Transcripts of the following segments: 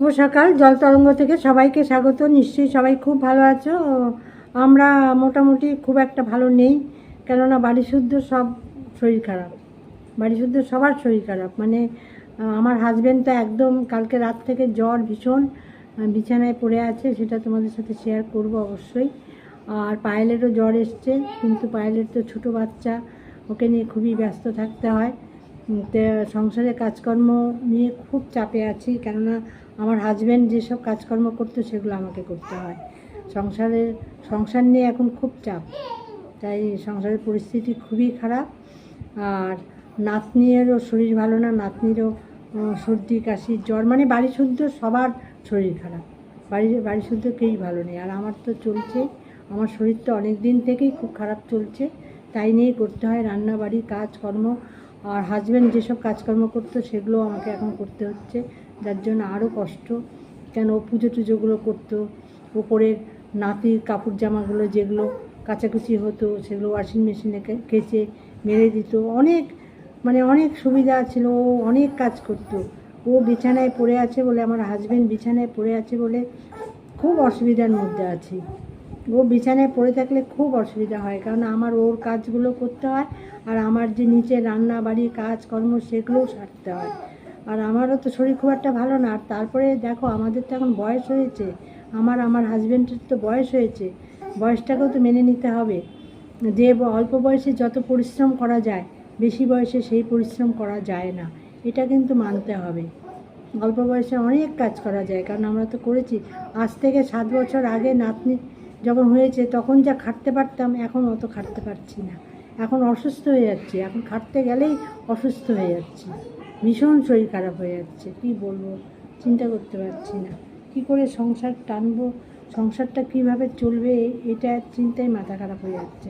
শুভ সকাল। জল তরঙ্গ থেকে সবাইকে স্বাগত। নিশ্চয়ই সবাই খুব ভালো আছো। আমরা মোটামুটি খুব একটা ভালো নেই, কেননা বাড়ি শুদ্ধ সব শরীর খারাপ। বাড়ি শুদ্ধ সবার শরীর খারাপ। মানে আমার হাজবেন্ড তো একদম কালকে রাত থেকে জ্বর ভীষণ বিছানায় পড়ে আছে, সেটা তোমাদের সাথে শেয়ার করব অবশ্যই। আর পায়েলেরও জ্বর এসছে, কিন্তু পায়েলের তো ছোটো বাচ্চা, ওকে নিয়ে খুবই ব্যস্ত থাকতে হয়। সংসারে কাজকর্ম নিয়ে খুব চাপে আছি, কেননা আমার হাজব্যান্ড যেসব কাজকর্ম করতো সেগুলো আমাকে করতে হয়। সংসারের, সংসার নিয়ে এখন খুব চাপ। তাই সংসারের পরিস্থিতি খুবই খারাপ। আর নাতনিরও শরীর ভালো না, নাতনিরও সর্দি, কাশি, জ্বর মানে বাড়ি শুদ্ধ সবার শরীর খারাপ। বাড়ি বাড়ি শুদ্ধ কেউই ভালো নেই। আর আমার তো চলছে। আমার শরীর তো অনেক দিন থেকেই খুব খারাপ চলছে। তাই নিয়েই করতে হয় রান্না, বাড়ি, কাজকর্ম। আর হাজব্যান্ড যেসব কাজকর্ম করতো সেগুলো আমাকে এখন করতে হচ্ছে। যার জন্য আরও কষ্ট। কেন ও পুজো টুজোগুলো করতো, ওপরের নাতির কাপড় জামাগুলো যেগুলো কাচাকুচি হতো, সেগুলো ওয়াশিং মেশিনে কেচে মেরে দিত। অনেক মানে অনেক সুবিধা ছিল, ও অনেক কাজ করতো। ও বিছানায় পড়ে আছে বলে, আমার হাজব্যান্ড বিছানায় পড়ে আছে বলে খুব অসুবিধার মধ্যে আছি। ও বিছানায় পড়ে থাকলে খুব অসুবিধা হয়, কারণ আমার ওর কাজগুলো করতে হয় আর আমার যে নিচে রান্না বাড়ির কাজকর্ম সেগুলোও সারতে হয়। আর আমারও তো শরীর খুব একটা ভালো না। আর তারপরে দেখো, আমাদের তো এখন বয়স হয়েছে। আমার আমার হাজব্যান্ডের তো বয়স হয়েছে। বয়সটাকেও তো মেনে নিতে হবে। যে অল্প বয়সে যত পরিশ্রম করা যায়, বেশি বয়সে সেই পরিশ্রম করা যায় না। এটা কিন্তু মানতে হবে। অল্প বয়সে অনেক কাজ করা যায়, কারণ আমরা তো করেছি। আজ থেকে সাত বছর আগে নাতনি যখন হয়েছে, তখন যা খাটতে পারতাম, এখন অত খাটতে পারছি না। এখন অসুস্থ হয়ে যাচ্ছি। এখন খাটতে গেলেই অসুস্থ হয়ে যাচ্ছি। ভীষণ শরীর খারাপ হয়ে যাচ্ছে। কি বলব? চিন্তা করতে পারছি না। কি করে সংসার টানবো? সংসারটা কীভাবে চলবে? এটা চিন্তায় মাথা খারাপ হয়ে যাচ্ছে।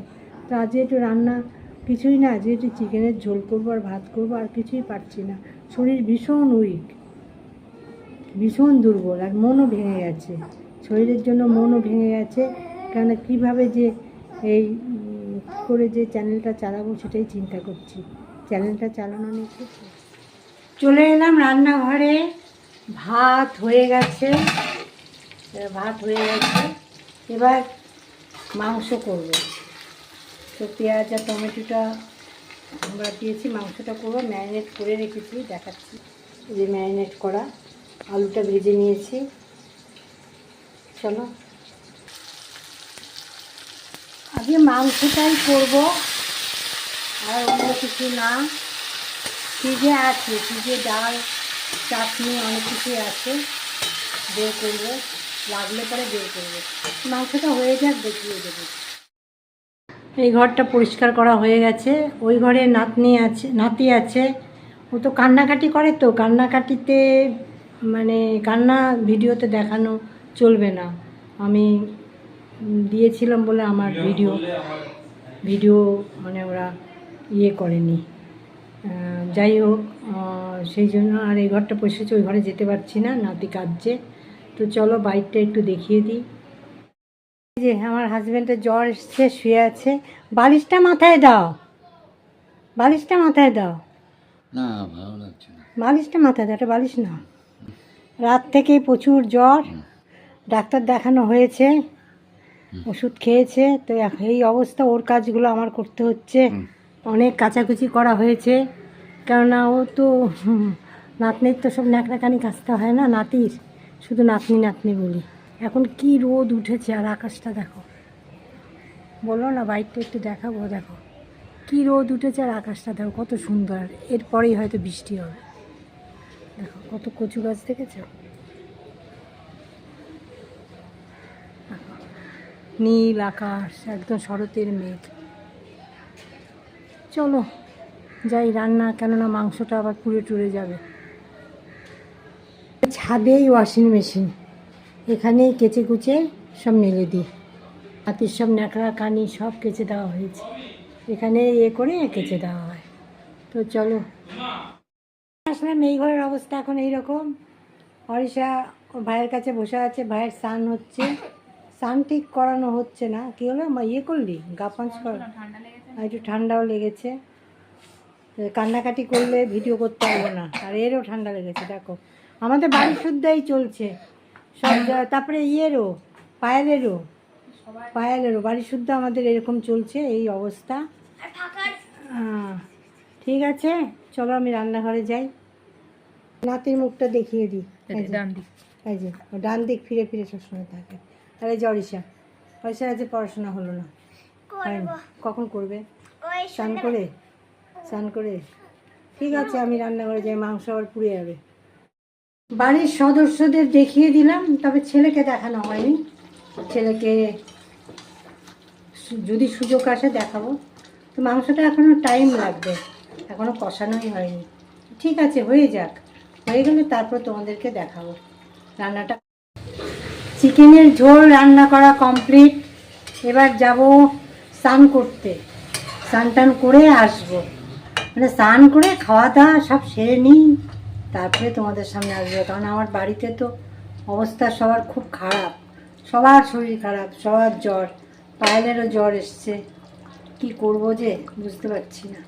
তো আজ একটু রান্না কিছুই না আজ একটু চিকেনের ঝোল করব আর ভাত করব, আর কিছুই পারছি না। শরীর ভীষণ উইক ভীষণ দুর্বল, আর মনও ভেঙে গেছে। শরীরের জন্য মনও ভেঙে গেছে। কেন কীভাবে যে এই করে যে চ্যানেলটা চালাবো সেটাই চিন্তা করছি। চ্যানেলটা চালানো নিয়ে চলে এলাম রান্নাঘরে। ভাত হয়ে গেছে। ভাত হয়ে গেছে। এবার মাংস করব। তো পেঁয়াজ আর টমেটোটা আমরা দিয়েছি। মাংসটা করব। ম্যারিনেট করে রেখেছি। দেখাচ্ছি। যে ম্যারিনেট করা। আলুটা ভেজে নিয়েছি। চলো। আগে মাংসটাই করব। আর অন্য কিছু না। ফ্রিজে আছে ফ্রিজে ডাল চাটনি অনেক কিছুই আছে। বের করব। লাগলে পরে বের করব। মাংসটা হয়ে যাক দেখিয়ে দেবো। এই ঘরটা পরিষ্কার করা হয়ে গেছে। ওই ঘরে নাতনি আছে নাতি আছে। ও তো কান্নাকাটি করে তো। কান্নাকাটিতে মানে কান্না ভিডিওতে দেখানো চলবে না। আমি দিয়েছিলাম বলে আমার ভিডিও ভিডিও মানে ওরা ইয়ে করেনি। যাই হোক সেই জন্য আর এই ঘরটা পরিষ্কার ওই ঘরে যেতে পারছি না নাতি কাঁদছে। তো চলো বাইকটা একটু দেখিয়ে দিই। যে আমার হাজব্যান্ডের জ্বর এসছে শুয়ে আছে। বালিশটা মাথায় দাও। বালিশটা মাথায় দাও। না ভালো লাগছে বালিশটা মাথায় দাও এটা বালিশ না। রাত থেকেই প্রচুর জ্বর। ডাক্তার দেখানো হয়েছে ওষুধ খেয়েছে। তো এই অবস্থা ওর কাজগুলো আমার করতে হচ্ছে। অনেক কাচাকুচি করা হয়েছে। কেননা ও তো নাতনির তো সব ন্যাকড়াকানি কাচতে হয় না, নাতির। শুধু নাতনি নাতনি বলি। এখন কি রোদ উঠেছে আর আকাশটা দেখো। বলো না বাইকটা একটু দেখাবো, দেখো। কি রোদ উঠেছে আর আকাশটা দেখো, কত সুন্দর। এরপরেই হয়তো বৃষ্টি হবে। দেখো, কত কচু গাছ দেখেছ? নীল আকাশ, একদম শরতের মেঘ। চলো, যাই রান্না, কেননা মাংসটা আবার পুড়ে টুরে যাবে। ছাদেই ওয়াশিং মেশিন এখানেই কেচে কুচে সব মেলে দিই। হাতির সব ন্যাকড়া, কানি সব কেচে দেওয়া হয়েছে। এখানে এ করে কেচে দেওয়া হয়। তো চলো। আসলাম, এই ঘরের অবস্থা এখন এইরকম। অরিষা ভাইয়ের কাছে বসে আছে, ভাইয়ের স্নান হচ্ছে। স্নান ঠিক করানো হচ্ছে না। কি হলো? ইয়ে করলি? গা পাঞ্চ কর। আর একটু ঠান্ডাও লেগেছে। কান্নাকাটি করলে ভিডিও করতে পারব না। আর এরও ঠান্ডা লেগেছে দেখো। আমাদের বাড়ি শুদ্ধই চলছে। সব তারপরে ইয়েরও পায়েলেরও পায়েলেরও বাড়ি শুদ্ধ আমাদের এরকম চলছে এই অবস্থা। ঠিক আছে চলো আমি রান্নাঘরে যাই। নাতির মুখটা দেখিয়ে দিই। যে, এই যে ডান দিক। ফিরে ফিরে সবসময় থাকে। আরে জরিসা পয়সা আছে পড়াশোনা হলো না। কখন করবে? স্নান করে? স্নান করে? ঠিক আছে আমি রান্নাঘরে যাই মাংস আবার পুড়ে যাবে। বাড়ির সদস্যদের দেখিয়ে দিলাম তবে ছেলেকে দেখানো হয়নি। ছেলেকে যদি সুযোগ আসে দেখাবো। তো মাংসটা এখনও টাইম লাগবে এখনও কষানোই হয়নি। ঠিক আছে হয়ে যাক। হয়ে গেলে তারপর তোমাদেরকে দেখাবো। রান্নাটা চিকেনের ঝোল রান্না করা কমপ্লিট এবার যাব স্নান করতে। স্নান টান করে আসব। মানে স্নান করে খাওয়া দাওয়া সব সেরে নিই। তারপরে তোমাদের সামনে আসব। কারণ আমার বাড়িতে তো অবস্থা সবার খুব খারাপ। সবার শরীর খারাপ, সবার জ্বর, পায়েলেরও জ্বর এসছে। কি করব যে, বুঝতে পারছি না।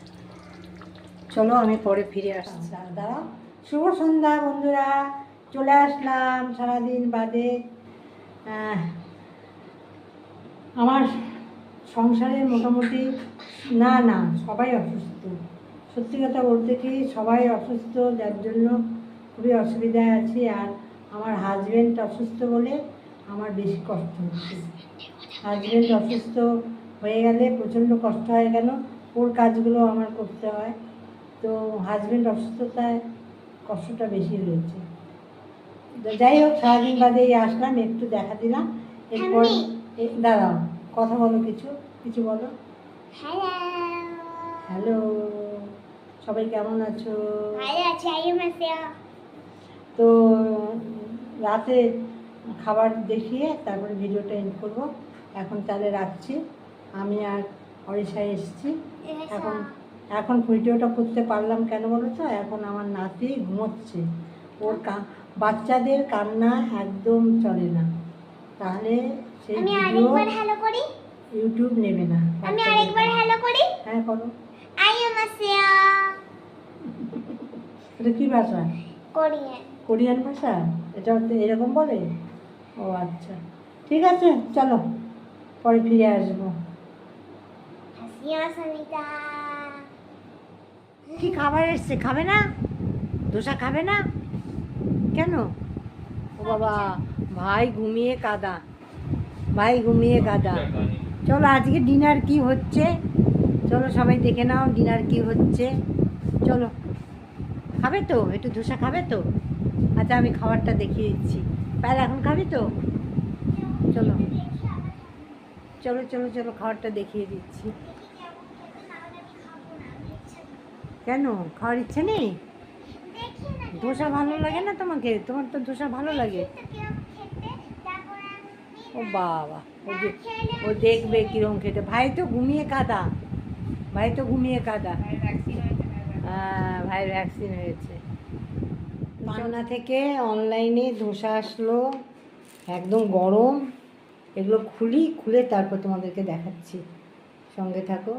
চলো আমি পরে ফিরে আসছি। দাঁড়াও শুভ সন্ধ্যা বন্ধুরা। চলে আসলাম সারাদিন বাদে। আমার সংসারে মোটামুটি না না সবাই অসুস্থ। সত্যি কথা বলতে কি সবাই অসুস্থ যার জন্য খুবই অসুবিধায় আছি। আর আমার হাজব্যান্ড অসুস্থ বলে আমার বেশি কষ্ট হচ্ছে। হাজবেন্ড অসুস্থ হয়ে গেলে প্রচণ্ড কষ্ট হয় কেন? ওর কাজগুলো আমার করতে হয়। তো হাজবেন্ড অসুস্থতায় কষ্টটা বেশি রয়েছে যাই হোক সারাদিন বাদে আসলাম একটু দেখা দিলাম। এরপর দাঁড়াও। কথা বলো কিছু কিছু বলো। হ্যালো হ্যালো সবাই কেমন আছো? তো রাতে খাবার দেখিয়ে তারপরে ভিডিওটা এন্ড করব। এখন তাহলে রাখছি। আমি আর অরিশায় এসেছি। এখন এখন ভিডিওটা করতে পারলাম কেন বলো তো? এখন আমার নাতি ঘুমোচ্ছে। ওর বাচ্চাদের কান্না একদম চলে না। তাহলে সেই আমি আরেকবার হ্যালো করি? ইউটিউব নেবে না। আমি আরেকবার হ্যালো করি? হ্যাঁ করো। আইএম আসিয়া এটা কী ভাষা? কোরিয়ান কোরিয়ান ভাষা? এটা হচ্ছে এরকম বলে? ও আচ্ছা। ঠিক আছে চলো। পরে ফিরে আসব। কি খাবার এসছে? খাবে না? দোসা খাবে না? কেন? ও বাবা। ভাই ঘুমিয়ে কাদা। ভাই ঘুমিয়ে কাদা। চলো আজকে ডিনার কি হচ্ছে? চলো সবাই দেখে নাও ডিনার কি হচ্ছে। চলো। খাবে তো? একটু ধোসা খাবে তো? আচ্ছা আমি খাবারটা দেখিয়ে দিচ্ছি। পায়েল, এখন খাবি তো? চলো। চলো চলো চলো, খাবারটা দেখিয়ে দিচ্ছি। কেন? খাওয়ার ইচ্ছে নেই? ধোসা ভালো লাগে না তোমাকে? তোমার তো ধোসা ভালো লাগে তো কিরম খেতে তারপর আমি ও বাবা ও যে ও দেখবে কিরম খেতে। ভাই তো ঘুমিয়ে কাদা। ভাই তো ঘুমিয়ে কাদা। হ্যাঁ ভাই ভ্যাকসিন হয়েছে। পান্না থেকে অনলাইনে ধোসা আসলো একদম গরম। এগুলো খুলি খুলে তারপর তোমাদেরকে দেখাচ্ছি। সঙ্গে থাকো।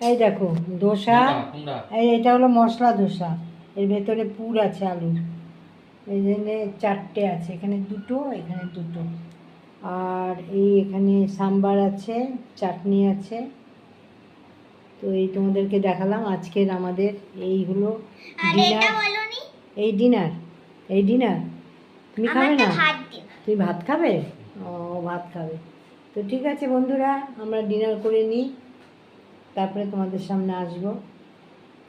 এই দেখো ধোসা। এই এটা হলো মশলা ধোসা। এর ভেতরে পুর আছে আলুর। এই জন্য চারটে আছে। এখানে দুটো এখানে দুটো। আর এই এখানে সাম্বার আছে চাটনি আছে। তো এই তোমাদেরকে দেখালাম আজকের আমাদের এই হলো ডিনার এই ডিনার এই ডিনার তুমি খাবে না? তুই ভাত খাবে? ও ভাত খাবে। তো ঠিক আছে বন্ধুরা আমরা ডিনার করে নিই। তারপরে তোমাদের সামনে আসব।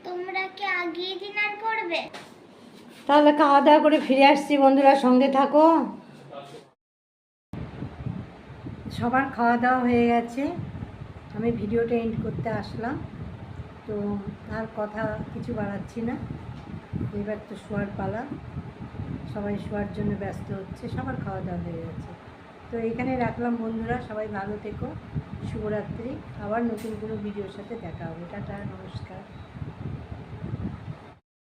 তোমরা কি আগে ডিনার করবে? তাহলে খাওয়া দাওয়া করে ফিরে আসছি বন্ধুরা সঙ্গে থাকো। সবার খাওয়া দাওয়া হয়ে গেছে। আমি ভিডিওটা এন্ড করতে আসলাম। তো আর কথা কিছু বাড়াচ্ছি না। এবার তো শোয়ার পালা। সবাই শোয়ার জন্য ব্যস্ত হচ্ছে। সবার খাওয়া দাওয়া হয়ে গেছে। তো এখানে রাখলাম বন্ধুরা, সবাই ভালো থেকো। শুভরাত্রি। আবার নতুন কোনো ভিডিওর সাথে দেখা হবে। টাটা, নমস্কার।